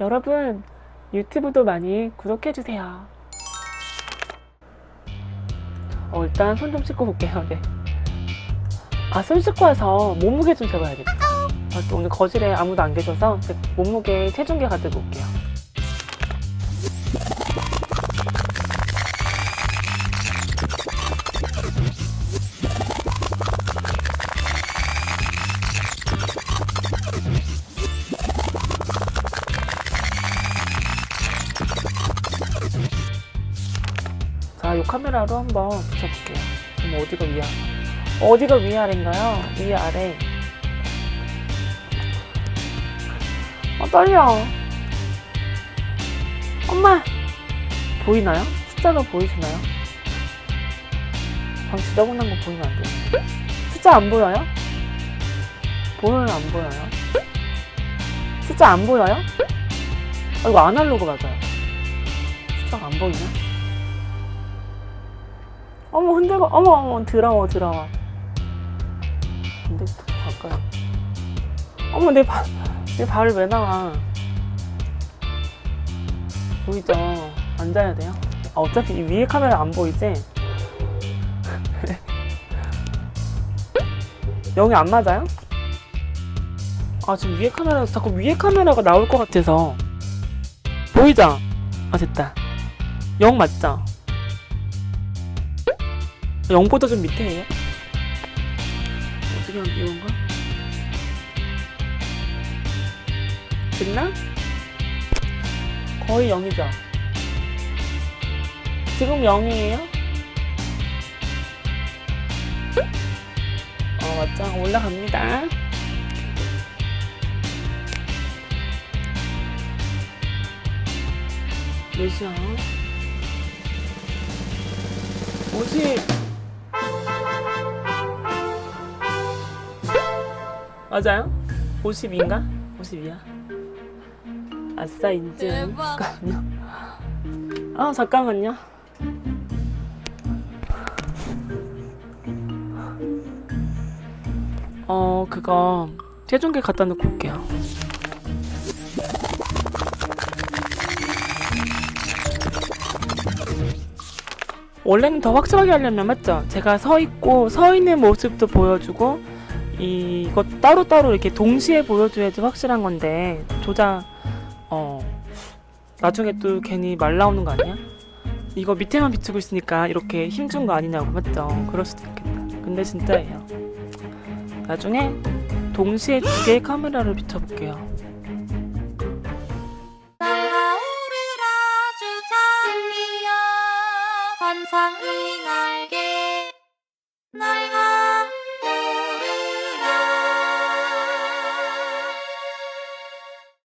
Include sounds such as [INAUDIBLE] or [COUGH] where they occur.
여러분, 유튜브도 많이 구독해주세요. 어, 일단 손 좀 씻고 볼게요. 네. 아, 손 씻고 와서 몸무게 좀 재봐야겠다. 아, 또 오늘 거실에 아무도 안 계셔서 제 몸무게 체중계 가지고 올게요. 이 카메라로 한번 붙여볼게요. 그럼 어디가 위아? 어디가 위아래인가요? 위아래. 어, 떨려. 엄마! 보이나요? 숫자가 보이시나요? 방 지저분한 거 보이면 안 돼요. 숫자 안 보여요? 보여요, 안 보여요? 숫자 안 보여요? 아, 이거 아날로그 맞아요. 숫자가 안 보이나? 어머 흔들어 어머 어머 더러워 더러워 근데 더 가까이 어머 내 발, 내 발을 왜 나와? 보이죠? 앉아야 돼요? 아, 어차피 이 위에 카메라 안 보이지? [LAUGHS] 영이 안 맞아요? 아 지금 위에 카메라 자꾸 위에 카메라가 나올 것 같아서. 보이죠? 아 됐다. 영 맞죠? 0보다 좀 밑에예요? 어떻게 하면 이건가? 됐나? 거의 0이죠? 지금 0이에요? 어 맞죠? 올라갑니다 몇이야? 50 맞아요? 52인가? 52야. 아싸 인증. 대박. 잠깐만요. 아 잠깐만요. 어 그거 체중계 갖다 놓고 올게요. 원래는 더 확실하게 하려면 맞죠? 제가 서 있고 서 있는 모습도 보여주고 이- 이거 따로따로 이렇게 동시에 보여줘야지 확실한 건데 조작 어 나중에 또 괜히 말 나오는 거 아니야? 이거 밑에만 비추고 있으니까 이렇게 힘준 거 아니냐고 맞죠? 그럴 수도 있겠다. 근데 진짜예요. 나중에 동시에 두 개의 카메라를 비춰볼게요. 환상이 날개